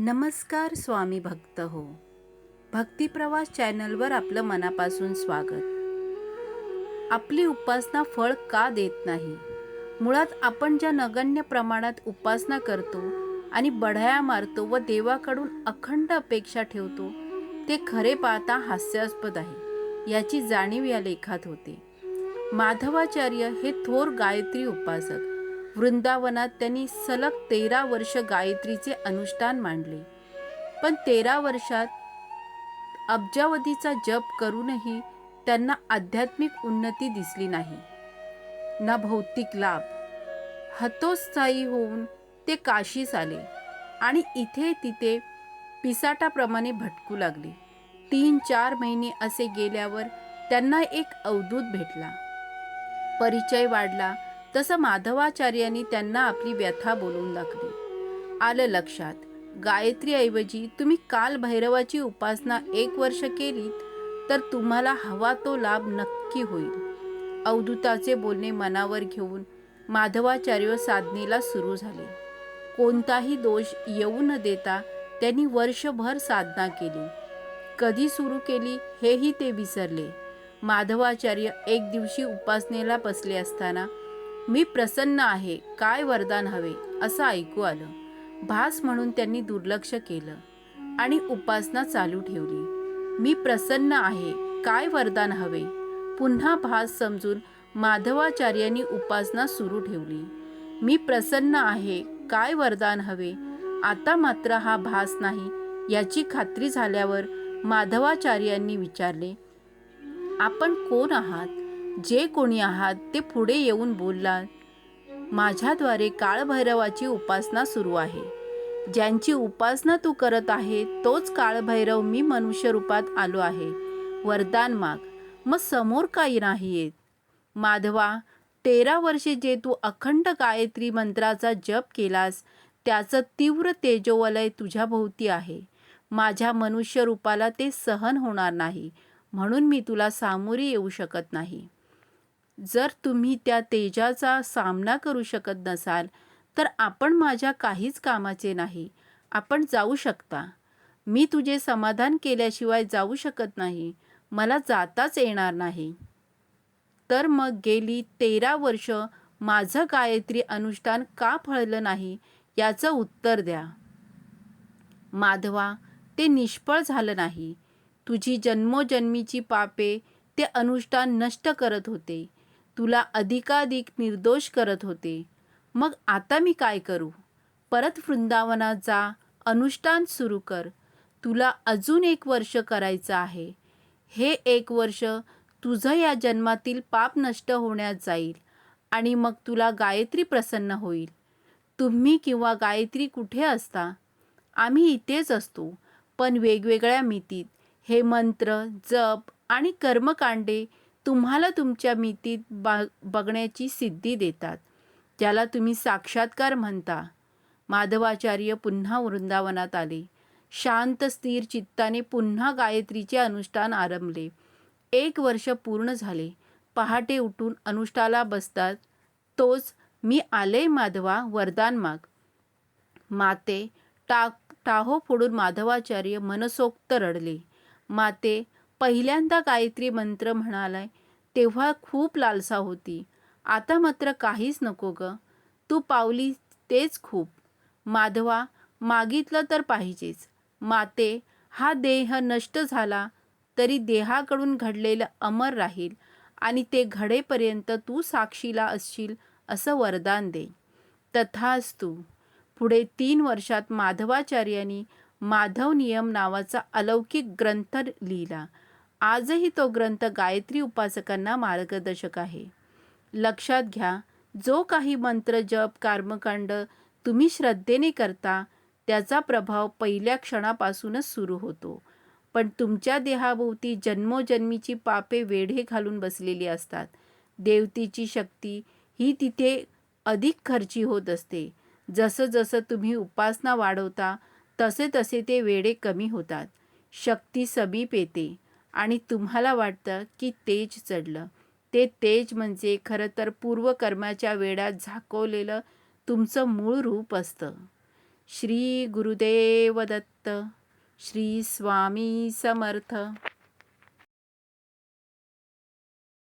नमस्कार स्वामी भक्त हो. भक्तिप्रवास चॅनलवर आपलं मनापासून स्वागत. आपली उपासना फळ का देत नाही? मुळात आपण ज्या नगण्य प्रमाणात उपासना करतो आणि बढाया मारतो व देवाकडून अखंड अपेक्षा ठेवतो ते खरे पाहता हास्यास्पद आहे याची जाणीव या लेखात होते. माधवाचार्य हे थोर गायत्री उपासक. वृंदावनात त्यांनी सलग तेरा वर्ष गायत्रीचे अनुष्ठान मांडले. पण तेरा वर्षात अब्जावधीचा जप करूनही त्यांना आध्यात्मिक उन्नती दिसली नाही. ना भौतिक लाभ. हतोत्साही होऊन ते काशीस आले आणि इथे तिथे पिसाटाप्रमाणे भटकू लागले. तीन चार महिने असे गेल्यावर त्यांना एक अवधूत भेटला. परिचय वाढला तसं माधवाचार्यांनी त्यांना आपली व्यथा बोलून दाखली. आलं लक्षात गायत्रीऐवजी तुम्ही काल भैरवाची उपासना एक वर्ष केलीत तर तुम्हाला हवा तो लाभ नक्की होईल. अवधूताचे बोलणे मनावर घेऊन माधवाचार्य साधनेला सुरू झाले. कोणताही दोष येऊ न देता त्यांनी वर्षभर साधना केली. कधी सुरू केली हेही ते विसरले. माधवाचार्य एक दिवशी उपासनेला बसले असताना मी प्रसन्न आहे काय वरदान हवे? असं ऐकू आलं. भास म्हणून त्यांनी दुर्लक्ष केलं आणि उपासना चालू ठेवली. मी प्रसन्न आहे काय वरदान हवे? पुन्हा भास समजून माधवाचार्यांनी उपासना सुरू ठेवली. मी प्रसन्न आहे काय वरदान हवे? आता मात्र हा भास नाही याची खात्री झाल्यावर माधवाचार्यांनी विचारले आपण कोण आहात? जे कोणी आहात ते पुढे येऊन बोललात. माझ्याद्वारे काळभैरवाची उपासना सुरू आहे. ज्यांची उपासना तू करत आहे तोच काळभैरव मी मनुष्य रूपात आलो आहे. वरदान माग. मग समोर काही नाही येत माधवा तेरा वर्षे जे तू अखंड गायत्री मंत्राचा जप केलास त्याचं तीव्र तेजोवलय तुझ्या भोवती आहे. माझ्या मनुष्य रूपाला ते सहन होणार नाही. म्हणून मी तुला सामोरे येऊ शकत नाही. जर तुम्ही त्या तेजाचा सामना करू शकत नसाल तर आपण माझ्या काहीच कामाचे नाही. आपण जाऊ शकता. मी तुझे समाधान केल्याशिवाय जाऊ शकत नाही. मला जाताच येणार नाही. तर मग गेली तेरा वर्ष माझं गायत्री अनुष्ठान का फळलं नाही याचं उत्तर द्या. माधवा ते निष्फळ झालं नाही. तुझी जन्मोजन्मीची पापे ते अनुष्ठान नष्ट करत होते. तुला अधिकाधिक निर्दोष करत होते. मग आता मी काय करू? परत वृंदावनात जा अनुष्ठान सुरू कर. तुला अजून एक वर्ष करायचं आहे. हे एक वर्ष तुझं या जन्मातील पाप नष्ट होण्यात जाईल आणि मग तुला गायत्री प्रसन्न होईल. तुम्ही किंवा गायत्री कुठे असता? आम्ही इथेच असतो पण वेगवेगळ्या मितीत. हे मंत्र जप आणि कर्मकांडे तुम्हाला तुमच्या मितीत बा बघण्याची सिद्धी देतात ज्याला तुम्ही साक्षात्कार म्हणता. माधवाचार्य पुन्हा वृंदावनात आले. शांत स्थिर चित्ताने पुन्हा गायत्रीचे अनुष्ठान आरंभले. एक वर्ष पूर्ण झाले. पहाटे उठून अनुष्ठाला बसतात. तोच मी आले माधवा वरदान माग. माते टाक टाहो फोडून माधवाचार्य मनसोक्त रडले. माते पहिल्यांदा गायत्री मंत्र म्हणालाय तेव्हा खूप लालसा होती. आता मात्र काहीच नको ग. तू पावली तेच खूप. माधवा मागितलं तर पाहिजेच. माते हा देह नष्ट झाला तरी देहाकडून घडलेलं अमर राहील आणि ते घडेपर्यंत तू साक्षीला असशील असं वरदान दे. तथास्तू पुढे तीन वर्षात माधवाचार्यांनी माधव नियम नावाचा अलौकिक ग्रंथ लिहिला. आजही तो ग्रंथ गायत्री उपासकांना मार्गदर्शक आहे. लक्षात घ्या जो काही मंत्र जप कर्मकांड तुम्ही श्रद्धेने करता त्याचा प्रभाव पहिल्या क्षणापासूनच सुरू होतो. पण तुमच्या देहाभोवती जन्मोजन्मीची पापे वेढे घालून बसलेली असतात. देवतेची शक्ती ही तिथे अधिक खर्ची होत असते. जसं जसं तुम्ही उपासना वाढवता तसे तसे ते वेडे कमी होतात. शक्ती समीप येते. आणि तुम्हाला वाटतं की तेज चढलं. ते तेज म्हणजे खरं तर पूर्वकर्माच्या वेळात झाकवलेलं तुमचं मूळ रूप असतं. श्री गुरुदेव दत्त श्री स्वामी समर्थ.